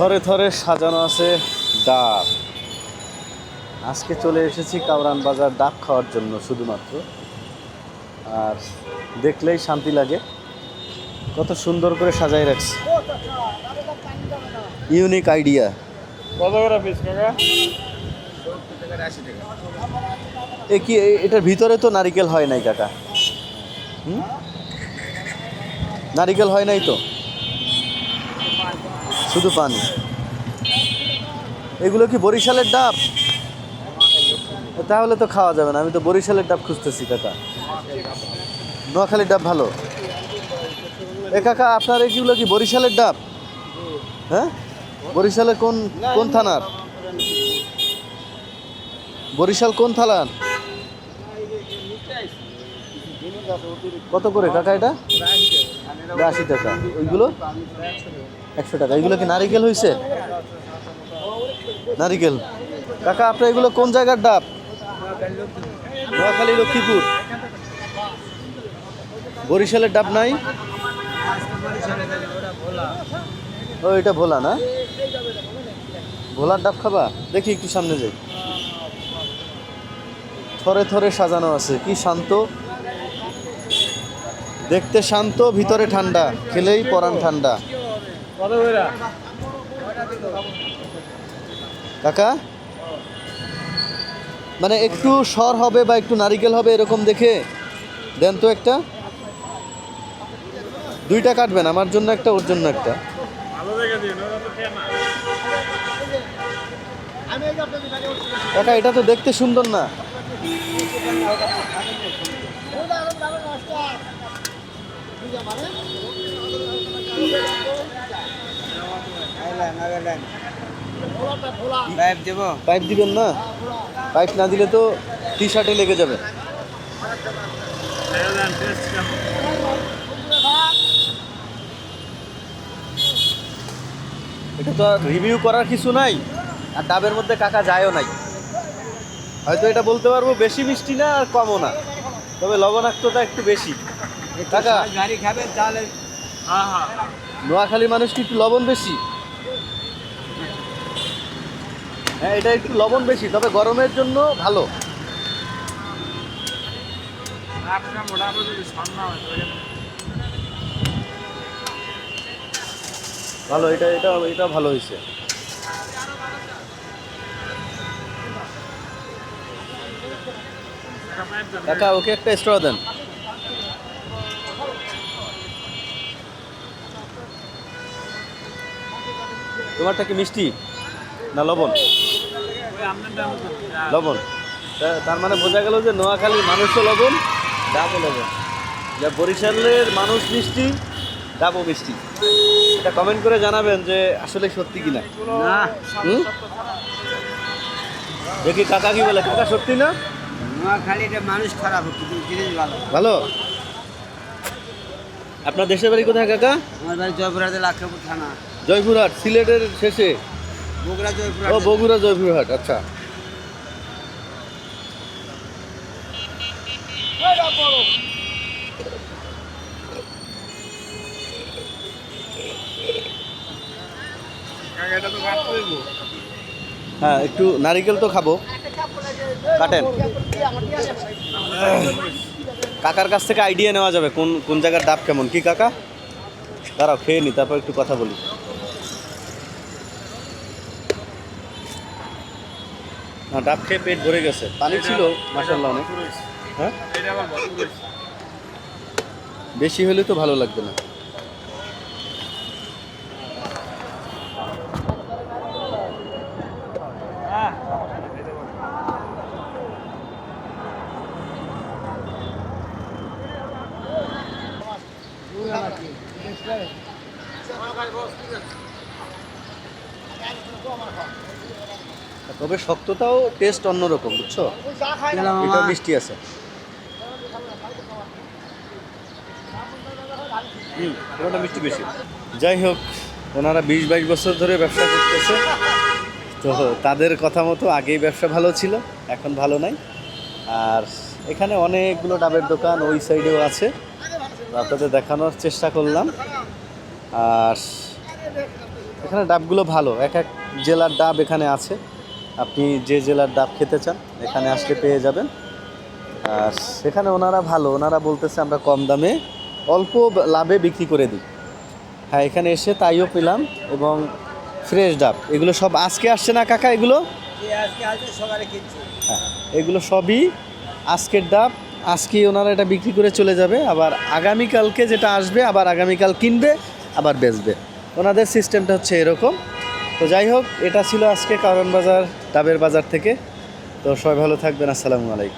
থরে থরে সাজানো আছে ডাব। আজকে চলে এসেছি কাউরান বাজার ডাব খাওয়ার জন্য শুধুমাত্র। আর দেখলেই শান্তি লাগে। কত সুন্দর করে সাজাই রাখছে। Unique idea. এ কি এটার ভিতরে তো নারিকেল হয় নাই কাকা। হুম? নারিকেল হয় নাই তো? শুধু পানি। এগুলো কি বরিশালের ডাব? তাহলে তো খাওয়া যাবে না, আমি তো বরিশালের ডাব খুঁজতেছি, কাকা। নোয়াখালীর ডাব ভালো। এ কাকা, আপনার এগুলো কি বরিশালের ডাব? হ্যাঁ? বরিশালের কোন কোন থানার? বরিশাল কোন থানার? কত করে কাকা এটা? আশি টাকা। ওইগুলো? একশো টাকা। এগুলো কি নারিকেল হয়েছে নারিকেল। কাকা, আপনার এগুলো কোন জায়গার ডাব? নোয়াখালী, লক্ষ্মীপুর। বরিশালের ডাব নাই? ও, এটা ভোলা না? ভোলার ডাব খাবা? দেখি একটু সামনে যাই। থরে থরে সাজানো আছে। কি শান্ত। দেখতে শান্ত, ভিতরে ঠান্ডা। খেলেই পরান ঠান্ডা। কাকা? মানে একটু সর হবে বা একটু নারিকেল হবে এরকম দেখে? দেন তো একটা। দুইটা কাটবেন আমার জন্য একটা ওর জন্য একটা। কাকা এটা তো দেখতে সুন্দর না। পাইপ দেবো? পাইপ দিবেন না? পাইপ না দিলে তো টি শার্টে লেগে যাবে। এটা তো রিভিউ করার কিছু নাই আর ডাবের মধ্যে কাকা যায়ও নাই। হয়তো এটা বলতে পারব বেশি মিষ্টি না আর কমও না। তবে লবণাক্ততা একটু বেশি। কাকা তাহলে হ্যাঁ হ্যাঁ। নোয়াখালী মানুষ কি একটু লবণ বেশি? হ্যাঁ এটা একটু লবণ বেশি তবে গরমের জন্য ভালো। ভালো এটা এটা এটা ভালো হয়েছে। কাকা ওকে একটা স্ট্র দেন। তোমারটা কি মিষ্টি না লবণ? লবণ। তার মানে বোঝা গেল যে নোয়াখালীর মানুষও লবণ ডাবও লবণ। যা বরিশালের মানুষ মিষ্টি ডাবও মিষ্টি। এটা কমেন্ট করে জানাবেন যে আসলে সত্যি কিনা। না। হুম? দেখি কাকা কি বলে কাকা সত্যি না? নোয়াখালীতে মানুষ খারাপ কিন্তু জিনিস ভালো। ভালো? আপনার দেশের বাড়ি কোথায় কাকা? আমার বাড়ি জয়পুরহাটে লাক্ষাপুর থানা। জয়পুরহাট সিলেটের শেষে। ও, বগুড়া জয়পুরহাট আচ্ছা। হ্যাঁ একটু নারিকেল তো খাব। কাটেন। কাকার কাছ থেকে আইডিয়া নেওয়া যাবে কোন কোন জায়গার ডাব কেমন? কি কাকা? দাঁড়াও, খেয়ে নি, তারপর একটু কথা বলি। না ডাব খেয়ে পেট ভরে গেছে। পানি ছিল মাসাল্লাহ অনেক। হ্যাঁ? বেশি হলে তো ভালো লাগবে না। হ্যাঁ তবে শক্ততাও টেস্ট অন্যরকম, বুঝছ? এটা মিষ্টি আছে। হুম, ওটা মিষ্টি বেশি। যাই হোক, ওনারা বিশ বাইশ বছর ধরে ব্যবসা করতেছে। তো তাদের কথা মতো আগেই ব্যবসা ভালো ছিল, এখন ভালো নাই। আর এখানে অনেকগুলো ডাবের দোকান ওই সাইডেও আছে। আপনাদের দেখানোর চেষ্টা করলাম। আর এখানে ডাবগুলো ভালো, এক এক জেলার ডাব এখানে আছে। আপনি যে জেলার ডাব খেতে চান এখানে আসলে পেয়ে যাবেন। আর সেখানে ওনারা ভালো ওনারা বলতেছে আমরা কম দামে অল্প লাভে বিক্রি করে দিই। হ্যাঁ এখানে এসে তাইও পেলাম এবং ফ্রেশ ডাব। এগুলো সব আজকে আসছে না কাকা এগুলো? হ্যাঁ এগুলো সবই আজকের ডাব। আজকে ওনারা এটা বিক্রি করে চলে যাবে আবার আগামীকালকে যেটা আসবে আবার আগামীকাল কিনবে আবার বেচবে। ওনাদের সিস্টেমটা হচ্ছে এরকম। তো যাই হোক, এটা ছিল আজকে কারণ বাজার, ডাবের বাজার থেকে। তো সবাই ভালো থাকবেন, আসসালামু আলাইকুম।